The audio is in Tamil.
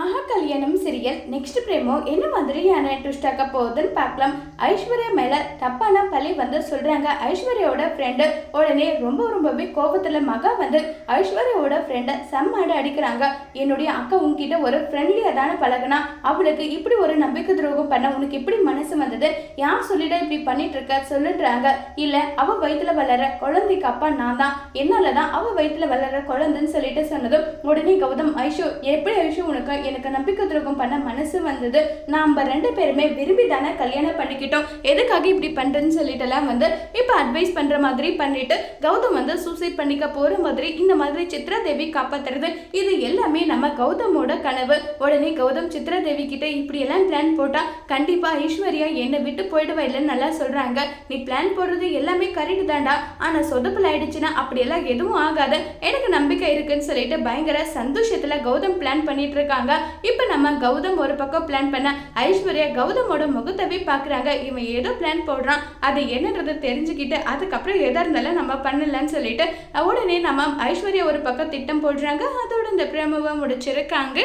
மகா கல்யாணம் சீரியல் நெக்ஸ்ட் பிரேமோ என்ன மாதிரியான ட்விஸ்ட் ஆக்க போகுதுன்னு பார்க்கலாம். ஐஸ்வர்யா மேல தப்பான பழி வந்து சொல்றாங்க. ஐஸ்வர்யாவோட ஃப்ரெண்டு உடனே ரொம்ப ரொம்பவே கோபத்துல மகா வந்து ஐஸ்வர்யாவோட ஃப்ரெண்டை செம்மாடு அடிக்கிறாங்க. என்னுடைய அக்கா உங்ககிட்ட ஒரு ஃப்ரெண்ட்லியா தானே பழகுனா? அவளுக்கு இப்படி ஒரு நம்பிக்கை துரோகம் பண்ண உனக்கு இப்படி மனசு வந்தது? யார் சொல்லிட இப்படி பண்ணிட்டு இருக்க? சொல்லுன்றாங்க. இல்ல அவ வயிற்றுல வளர குழந்தைக்கு அப்பா நான் தான். என்னாலதான் அவ வயிற்றுல வளர குழந்தைன்னு சொல்லிட்டு சொன்னதும் உடனே கௌதம் ஐஷு எப்படி ஐஷு உனக்கு எனக்கு நம்பிக்கை துரோகம் பண்ண மனசு வந்தது. நாம் ரெண்டு பேருமே விரும்பி தானே கல்யாணம் பண்ணிக்கிட்டோம். எதுக்காக இப்படி பண்றேன்னு சொல்லிட்டுலாம் வந்து இப்போ அட்வைஸ் பண்ற மாதிரி பண்ணிட்டு கௌதம் வந்து சூசைட் பண்ணிக்க போற மாதிரி இந்த மாதிரி சித்ராதேவி காப்பாத்துறது இது எல்லாமே நம்ம கௌதமோட கனவு. உடனே கௌதம் சித்ரா தேவி கிட்ட இப்படி எல்லாம் பிளான் போட்டா கண்டிப்பா ஐஸ்வர்யா என்னை விட்டு போயிடுவா இல்லைன்னு நல்லா சொல்றாங்க. நீ பிளான் போடுறது எல்லாமே கரெக்ட் தான்டா. ஆனா சொதப்பல் ஆயிடுச்சுன்னா அப்படியெல்லாம் எதுவும் ஆகாது. எனக்கு நம்பிக்கை இருக்குன்னு சொல்லிட்டு பயங்கர சந்தோஷத்துல கௌதம் பிளான் பண்ணிட்டு இருக்காங்க. இப்போ நம்ம கௌதம் ஒரு பக்கம் பிளான் பண்ண ஐஸ்வர்யா கௌதமோட முகத்தவே பார்க்குறாங்க இவன் ஏதோ பிளான் போடுறான். அது என்னன்றதை தெரிஞ்சுக்கிட்டு அதுக்கப்புறம் எதா இருந்தாலும் நம்ம பண்ணலன்னு சொல்லிட்டு உடனே நம்ம ஐஸ்வர்யா ஒரு பக்கம் திட்டம் போடுறாங்க. அதோட இந்த பிரமவை முடிச்சிருக்காங்க.